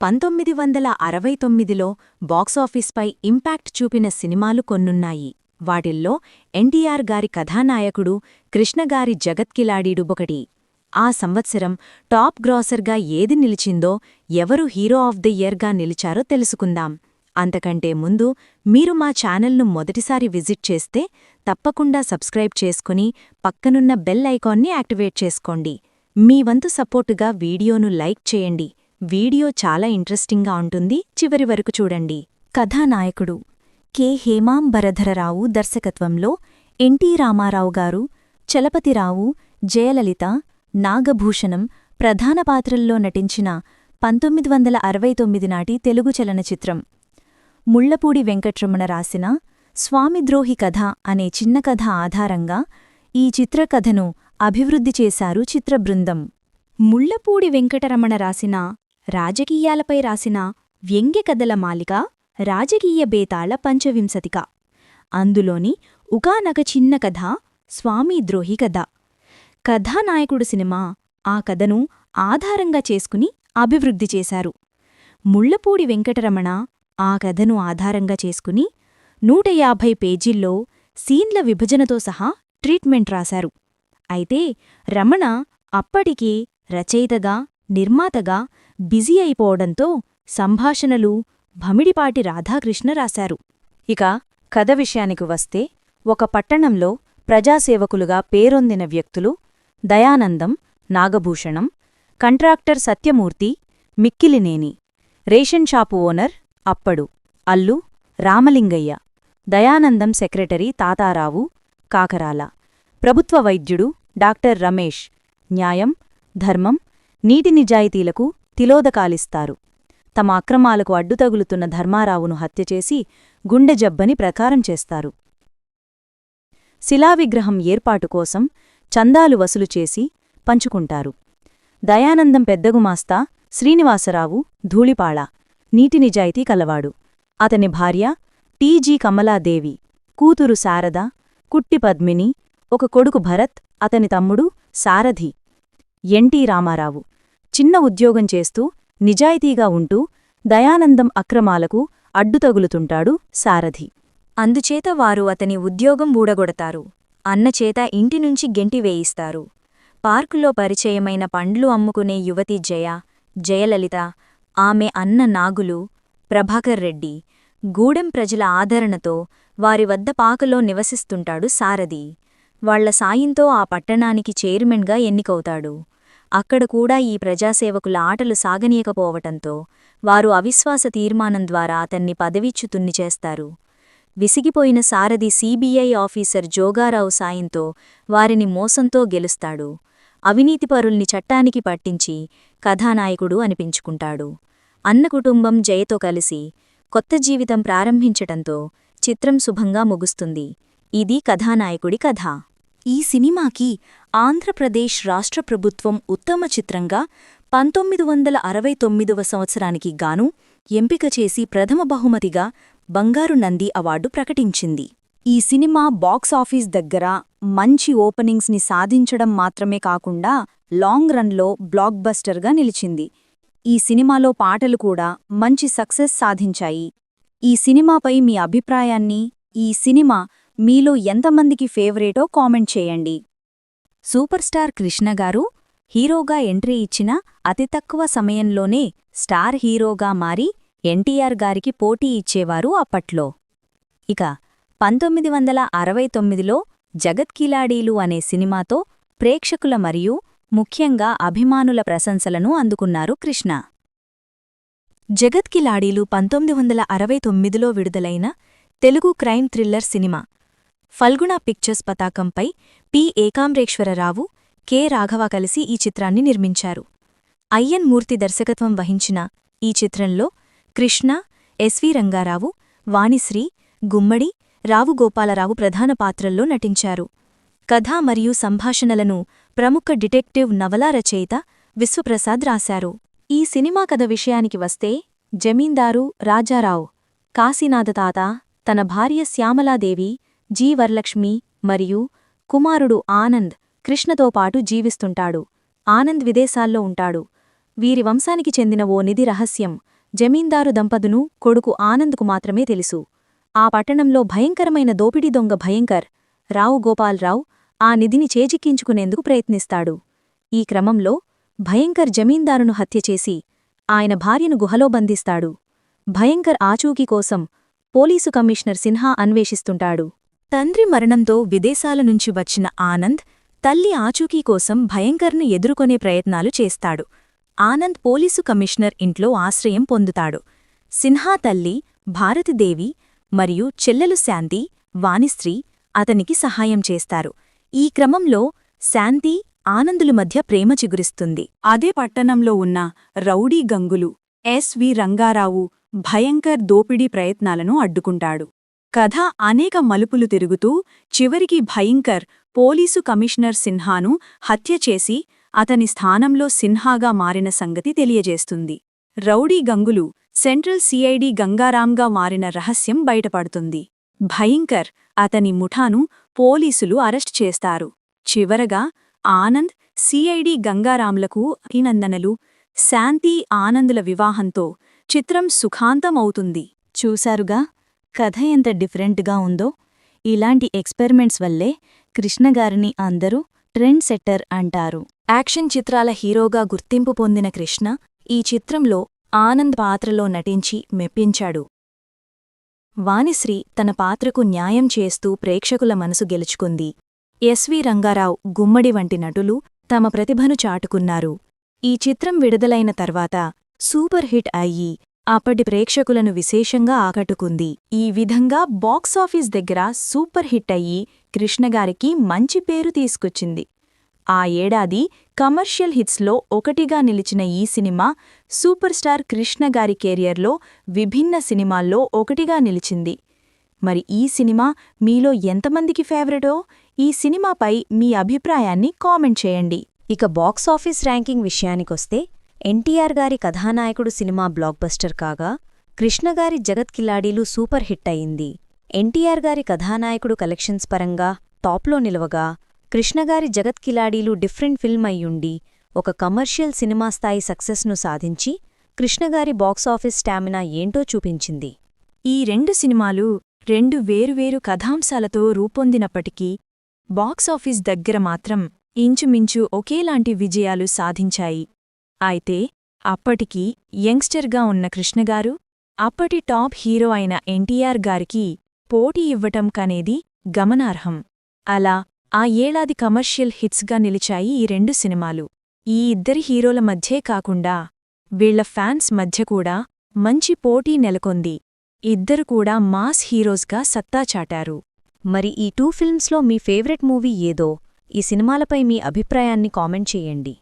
పంతొమ్మిది వందల అరవై తొమ్మిదిలో బాక్సాఫీస్పై ఇంపాక్ట్ చూపిన సినిమాలు కొన్నున్నాయి. వాటిల్లో ఎన్టీఆర్ గారి కథానాయకుడు కృష్ణగారి జగత్కిలాడీడు ఒకటి. ఆ సంవత్సరం టాప్ గ్రాసర్గా ఏది నిలిచిందో ఎవరు హీరో ఆఫ్ ది ఇయర్గా నిలిచారో తెలుసుకుందాం. అంతకంటే ముందు మీరు మా ఛానల్ను మొదటిసారి విజిట్ చేస్తే తప్పకుండా సబ్స్క్రైబ్ చేసుకుని పక్కనున్న బెల్ ఐకాన్ని యాక్టివేట్ చేసుకోండి. మీ వంతు సపోర్టుగా వీడియోను లైక్ చేయండి. వీడియో చాలా ఇంట్రెస్టింగ్గా ఉంటుంది. చివరి వరకు చూడండి. కథానాయకుడు కె. హేమాంబరధరరావు దర్శకత్వంలో ఎన్టీ రామారావు గారు చలపతిరావు జయలలిత నాగభూషణం ప్రధాన పాత్రల్లో నటించిన పంతొమ్మిది వందల అరవై తొమ్మిది నాటి తెలుగు చలనచిత్రం. ముళ్ళపూడి వెంకట్రమణ రాసిన స్వామిద్రోహి కథ అనే చిన్న కథ ఆధారంగా ఈ చిత్రకథను అభివృద్ధి చేశారు చిత్రబృందం ముళ్ళపూడి వెంకటరమణ రాసిన రాజకీయాలపై రాసిన వ్యంగ్య కథల మాలిక రాజకీయ బేతాళ పంచవింశతిక. అందులోని ఉకానక చిన్న కథ స్వామిద్రోహి కథ. కథానాయకుడు సినిమా ఆ కథను ఆధారంగా చేసుకుని అభివృద్ధి చేశారు. ముళ్ళపూడి వెంకటరమణ ఆ కథను ఆధారంగా చేసుకుని నూట యాభై పేజీల్లో సీన్ల విభజనతో సహా ట్రీట్మెంట్ రాశారు. అయితే రమణ అప్పటికే రచయితగా నిర్మాతగా బిజీ అయిపోవడంతో సంభాషణలు భమిడిపాటి రాధాకృష్ణ రాశారు. ఇక కథ విషయానికి వస్తే ఒక పట్టణంలో ప్రజాసేవకులుగా పేరొందిన వ్యక్తులు Dayanandam Nagabhushanam contractor Satyamurthy Mikkilineni ration shop owner Appadu Allu Ramalingaiah Dayanandam secretary Tatarao Kakarala ప్రభుత్వ వైద్యుడు డాక్టర్ రమేష్ న్యాయం ధర్మం నీటి నిజాయితీలకు తిలోదకాలిస్తారు. తమ అక్రమాలకు అడ్డుతగులుతున్న ధర్మారావును హత్యచేసి గుండె జబ్బని ప్రకారం చేస్తారు. శిలావిగ్రహం ఏర్పాటు కోసం చందాలు వసూలు చేసి పంచుకుంటారు. దయానందం పెద్దగుమాస్తా శ్రీనివాసరావు ధూళిపాళ నీటి నిజాయితీ కలవాడు. అతని భార్య టీజీ కమలాదేవి కూతురు శారద కుట్టి పద్మిని ఒక కొడుకు భరత్ అతని తమ్ముడు సారథి ఎన్టీ రామారావు. చిన్న ఉద్యోగం చేస్తూ నిజాయితీగా ఉంటూ దయానందం అక్రమాలకు అడ్డుతగులుతుంటాడు సారథి. అందుచేత వారు అతని ఉద్యోగం ఊడగొడతారు. అన్నచేత ఇంటినుంచి గెంటి వేయిస్తారు. పార్కులో పరిచయమైన పండ్లు అమ్ముకునే యువతి జయ జయలలిత ఆమె అన్న నాగులు ప్రభాకర్ రెడ్డి గూడెం ప్రజల ఆదరణతో వారి వద్ద పాకలో నివసిస్తుంటాడు సారథి. వాళ్ళ సాయంతో ఆ పట్టణానికి చైర్మన్గా ఎన్నికవుతాడు. అక్కడ కూడా ఈ ప్రజాసేవకుల ఆటలు సాగనీయకపోవటంతో వారు అవిశ్వాస తీర్మానం ద్వారా అతన్ని పదవిచ్యుతున్ని చేస్తారు. విసిగిపోయిన సారథి సీబీఐ ఆఫీసర్ జోగారావు సాయంతో వారిని మోసంతో గెలుస్తాడు. అవినీతిపరుల్ని చట్టానికి పట్టించి కథానాయకుడు అనిపించుకుంటాడు. అన్న కుటుంబం జయతో కలిసి కొత్త జీవితం ప్రారంభించటంతో చిత్రం శుభంగా ముగుస్తుంది. ఇది కథానాయకుడి కథ. ఈ సినిమాకి ఆంధ్రప్రదేశ్ రాష్ట్ర ప్రభుత్వం ఉత్తమ చిత్రంగా పంతొమ్మిది వందల అరవై తొమ్మిదవ సంవత్సరానికి గాను ఎంపిక చేసి ప్రథమ బహుమతిగా బంగారు నంది అవార్డు ప్రకటించింది. ఈ సినిమా బాక్సాఫీస్ దగ్గర మంచి ఓపెనింగ్స్ని సాధించడం మాత్రమే కాకుండా లాంగ్ రన్లో బ్లాక్ బస్టర్గా నిలిచింది. ఈ సినిమాలో పాటలు కూడా మంచి సక్సెస్ సాధించాయి. ఈ సినిమాపై మీ అభిప్రాయాన్ని ఈ సినిమా మీలో ఎంతమందికి ఫేవరేటో కామెంట్ చేయండి. సూపర్ స్టార్ కృష్ణ గారు హీరోగా ఎంట్రీ ఇచ్చిన అతి తక్కువ సమయంలోనే స్టార్ హీరోగా మారి ఎన్టీఆర్ గారికి పోటీ ఇచ్చేవారు అప్పట్లో. ఇక పంతొమ్మిది వందల అరవై తొమ్మిదిలో జగత్కిలాడీలు అనే సినిమాతో ప్రేక్షకుల మరియు ముఖ్యంగా అభిమానుల ప్రశంసలను అందుకున్నారు కృష్ణ. జగత్కిలాడీలు పంతొమ్మిది వందల అరవై తొమ్మిదిలో విడుదలైన Telugu crime thriller cinema Phalguna pictures పతాకంపై పి. ఏకాంబ్రేశ్వరరావు కె. రాఘవ కలిసి ఈ చిత్రాన్ని నిర్మించారు. అయ్యన్ మూర్తి దర్శకత్వం వహించిన ఈ చిత్రంలో కృష్ణ ఎస్వి రంగారావు వాణిశ్రీ గుమ్మడి రావు గోపాలరావు ప్రధాన పాత్రల్లో నటించారు. కథ మరియు సంభాషణలను ప్రముఖ డిటెక్టివ్ నవలా రచయిత విశ్వప్రసాద్ రాశారు. ఈ సినిమా కథ విషయానికి వస్తే జమీందారు రాజారావు కాశీనాథ తాత తన భార్య శ్యామలాదేవి జీ. వరలక్ష్మి మరియు కుమారుడు ఆనంద్ కృష్ణతో పాటు జీవిస్తుంటాడు. ఆనంద్ విదేశాల్లో ఉంటాడు. వీరి వంశానికి చెందిన ఓ నిధి రహస్యం జమీందారు దంపతును కొడుకు ఆనంద్కు మాత్రమే తెలుసు. ఆ పట్టణంలో భయంకరమైన దోపిడీ దొంగ భయంకర్ రావు గోపాలరావు ఆ నిధిని చేజిక్కించుకునేందుకు ప్రయత్నిస్తాడు. ఈ క్రమంలో భయంకర్ జమీందారును హత్యచేసి ఆయన భార్యను గుహలో బంధిస్తాడు. భయంకర్ ఆచూకీ కోసం పోలీసు కమిషనర్ సిన్హా అన్వేషిస్తుంటాడు. తండ్రి మరణంతో విదేశాల నుంచి వచ్చిన ఆనంద్ తల్లి ఆచూకీ కోసం భయంకర్ను ఎదుర్కొనే ప్రయత్నాలు చేస్తాడు. ఆనంద్ పోలీసు కమిషనర్ ఇంట్లో ఆశ్రయం పొందుతాడు. సిన్హా తల్లి భారతిదేవి మరియు చెల్లెలు శాంతి వాణిశ్రీ అతనికి సహాయం చేస్తారు. ఈ క్రమంలో శాంతి ఆనందుల మధ్య ప్రేమ చిగురిస్తుంది. అదే పట్టణంలో ఉన్న రౌడీ గంగులు ఎస్వి రంగారావు భయంకర్ దోపిడీ ప్రయత్నాలను అడ్డుకుంటాడు. కథ అనేక మలుపులు తిరుగుతూ చివరికి భయంకర్ పోలీసు కమిషనర్ సిన్హాను హత్య చేసి అతని స్థానంలో సిన్హాగా మారిన సంగతి తెలియజేస్తుంది. రౌడీ గంగులు సెంట్రల్ సిఐడి గంగారాంగా మారిన రహస్యం బయటపడుతుంది. భయంకర్ అతని ముఠాను పోలీసులు అరెస్ట్ చేస్తారు. చివరగా ఆనంద్ సిఐడి గంగారాంలకు అభినందనలు. శాంతి ఆనందుల వివాహంతో చిత్రం సుఖాంతమవుతుంది. చూశారుగా? కథ ఎంత డిఫరెంట్గా ఉందో ఇలాంటి ఎక్స్పెరిమెంట్స్ వల్లే కృష్ణగారిని అందరూ ట్రెండ్ సెట్టర్ అంటారు. యాక్షన్ చిత్రాల హీరోగా గుర్తింపు పొందిన కృష్ణ ఈ చిత్రంలో ఆనంద్ పాత్రలో నటించి మెప్పించాడు. వాణిశ్రీ తన పాత్రకు న్యాయం చేస్తూ ప్రేక్షకుల మనసు గెలుచుకుంది. ఎస్వి రంగారావు గుమ్మడి వంటి నటులు తమ ప్రతిభను చాటుకున్నారు. ఈ చిత్రం విడుదలైన తర్వాత సూపర్ హిట్ అయ్యి అప్పటి ప్రేక్షకులను విశేషంగా ఆకట్టుకుంది. ఈ విధంగా బాక్సాఫీస్ దగ్గర సూపర్ హిట్ అయ్యి కృష్ణగారికి మంచి పేరు తీసుకొచ్చింది. ఆ ఏడాది కమర్షియల్ హిట్స్లో ఒకటిగా నిలిచిన ఈ సినిమా సూపర్ స్టార్ కృష్ణగారి కెరియర్లో విభిన్న సినిమాల్లో ఒకటిగా నిలిచింది. మరి ఈ సినిమా మీలో ఎంతమందికి ఫేవరెటో? ఈ సినిమాపై మీ అభిప్రాయాన్ని కామెంట్ చేయండి. ఇక బాక్సాఫీస్ ర్యాంకింగ్ విషయానికొస్తే ఎన్టీఆర్ గారి కథానాయకుడు సినిమా బ్లాక్బస్టర్ కాగా కృష్ణగారి జగత్ కిలాడీలు సూపర్ హిట్ అయింది ఎన్టీఆర్ గారి కథానాయకుడు కలెక్షన్స్ పరంగా టాప్లో నిలవగా కృష్ణగారి జగత్ కిలాడీలు డిఫరెంట్ ఫిల్మ్ అయ్యుండి ఒక కమర్షియల్ సినిమా స్థాయి సక్సెస్ను సాధించి కృష్ణగారి బాక్సాఫీస్ స్టామినా ఏంటో చూపించింది. ఈ రెండు సినిమాలు రెండు వేరువేరు కథాంశాలతో రూపొందినప్పటికీ బాక్సాఫీస్ దగ్గర మాత్రం ఇంచుమించు ఒకేలాంటి విజయాలు సాధించాయి. అయితే అప్పటికి యంగ్స్టర్గా ఉన్న కృష్ణగారు అప్పటి టాప్ హీరో అయిన ఎన్టీఆర్ గారికి పోటీ ఇవ్వటం కనేది గమనార్హం. అలా ఆ ఏడాది కమర్షియల్ హిట్స్గా నిలిచాయి ఈ రెండు సినిమాలు. ఈ ఇద్దరి హీరోల మధ్యే కాకుండా వీళ్ళ ఫ్యాన్స్ మధ్య కూడా మంచి పోటీ నెలకొంది. ఇద్దరు కూడా మాస్ హీరోస్గా సత్తా చాటారు. మరి ఈ టూ ఫిల్మ్స్లో మీ ఫేవరెట్ మూవీ ఏదో? ఈ సినిమాలపై మీ అభిప్రాయాన్ని కామెంట్ చేయండి.